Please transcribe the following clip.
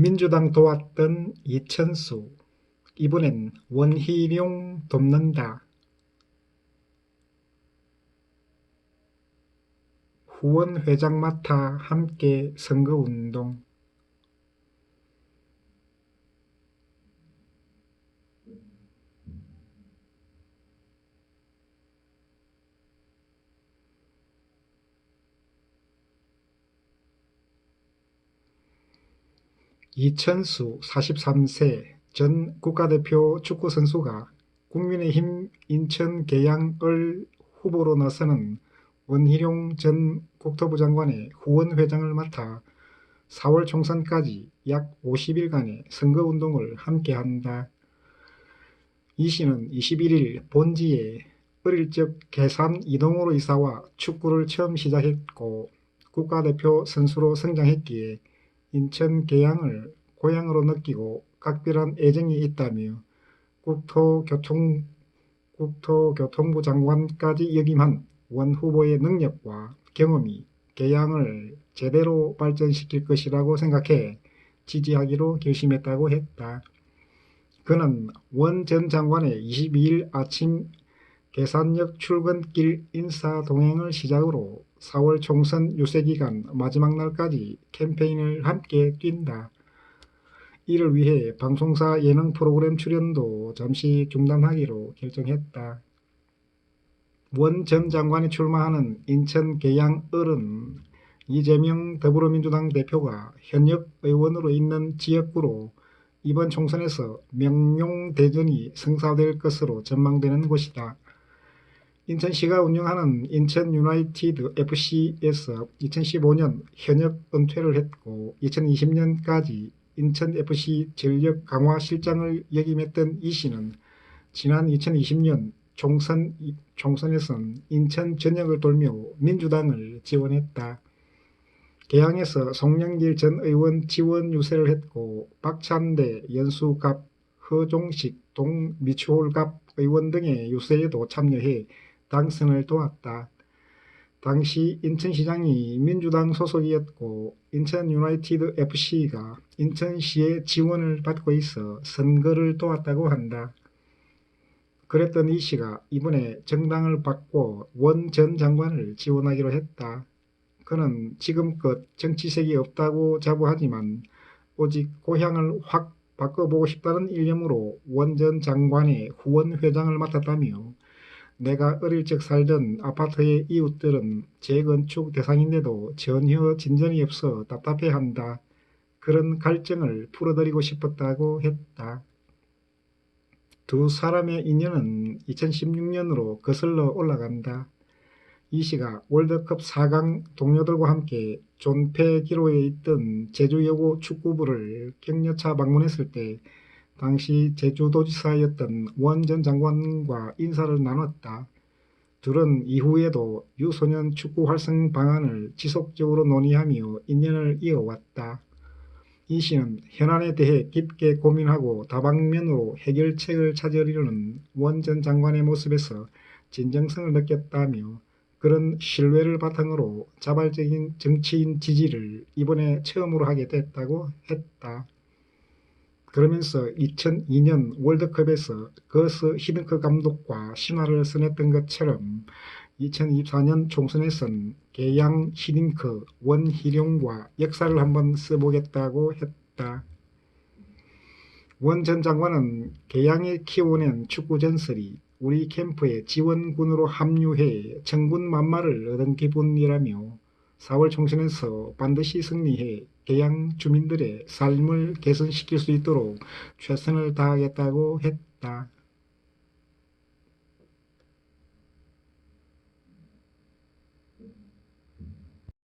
민주당 도왔던 이천수 이번엔 원희룡 돕는다. 후원 회장 맡아 함께 선거운동 이천수 43세 전 국가대표 축구선수가 국민의힘 인천 계양을 후보로 나서는 원희룡 전 국토부 장관의 후원회장을 맡아 4월 총선까지 약 50일간의 선거운동을 함께한다. 이 씨는 21일 본지에 어릴 적 계산 이동으로 이사와 축구를 처음 시작했고 국가대표 선수로 성장했기에 인천 계양을 고향으로 느끼고 각별한 애정이 있다며 국토교통, 국토교통부 장관까지 역임한 원 후보의 능력과 경험이 계양을 제대로 발전시킬 것이라고 생각해 지지하기로 결심했다고 했다. 그는 원 전 장관의 22일 아침 계산역 출근길 인사 동행을 시작으로 4월 총선 유세 기간 마지막 날까지 캠페인을 함께 뛴다. 이를 위해 방송사 예능 프로그램 출연도 잠시 중단하기로 결정했다. 원 전 장관이 출마하는 인천 계양 을은 이재명 더불어민주당 대표가 현역 의원으로 있는 지역구로 이번 총선에서 명용 대전이 성사될 것으로 전망되는 곳이다. 인천시가 운영하는 인천 유나이티드 FC에서 2015년 현역 은퇴를 했고 2020년까지 인천 FC 전력 강화 실장을 역임했던 이 씨는 지난 2020년 총선, 총선에선 인천 전역을 돌며 민주당을 지원했다. 개항에서 송영길 전 의원 지원 유세를 했고 박찬대, 연수갑, 허종식, 동미추홀갑 의원 등의 유세에도 참여해 당선을 도왔다. 당시 인천시장이 민주당 소속이었고 인천 유나이티드 FC가 인천시의 지원을 받고 있어 선거를 도왔다고 한다. 그랬던 이 씨가 이번에 정당을 바꿔 원 전 장관을 지원하기로 했다. 그는 지금껏 정치색이 없다고 자부하지만 오직 고향을 확 바꿔보고 싶다는 일념으로 원전 장관의 후원회장을 맡았다며 내가 어릴 적 살던 아파트의 이웃들은 재건축 대상인데도 전혀 진전이 없어 답답해한다. 그런 갈증을 풀어드리고 싶었다고 했다. 두 사람의 인연은 2016년으로 거슬러 올라간다. 이 씨가 월드컵 4강 동료들과 함께 존폐 기로에 있던 제주여고 축구부를 격려차 방문했을 때 당시 제주도지사였던 원 전 장관과 인사를 나눴다. 둘은 이후에도 유소년 축구 활성 방안을 지속적으로 논의하며 인연을 이어왔다. 이 씨는 현안에 대해 깊게 고민하고 다방면으로 해결책을 찾으려는 원 전 장관의 모습에서 진정성을 느꼈다며 그런 신뢰를 바탕으로 자발적인 정치인 지지를 이번에 처음으로 하게 됐다고 했다. 그러면서 2002년 월드컵에서 거스 히든크 감독과 신화를 써냈던 것처럼 2024년 총선에선 계양 히딩크 원희룡과 역사를 한번 써보겠다고 했다. 원 전 장관은 계양에 키워낸 축구 전설이 우리 캠프에 지원군으로 합류해 청군 만마를 얻은 기분이라며 4월 총선에서 반드시 승리해 계양 주민들의 삶을 개선시킬 수 있도록 최선을 다하겠다고 했다.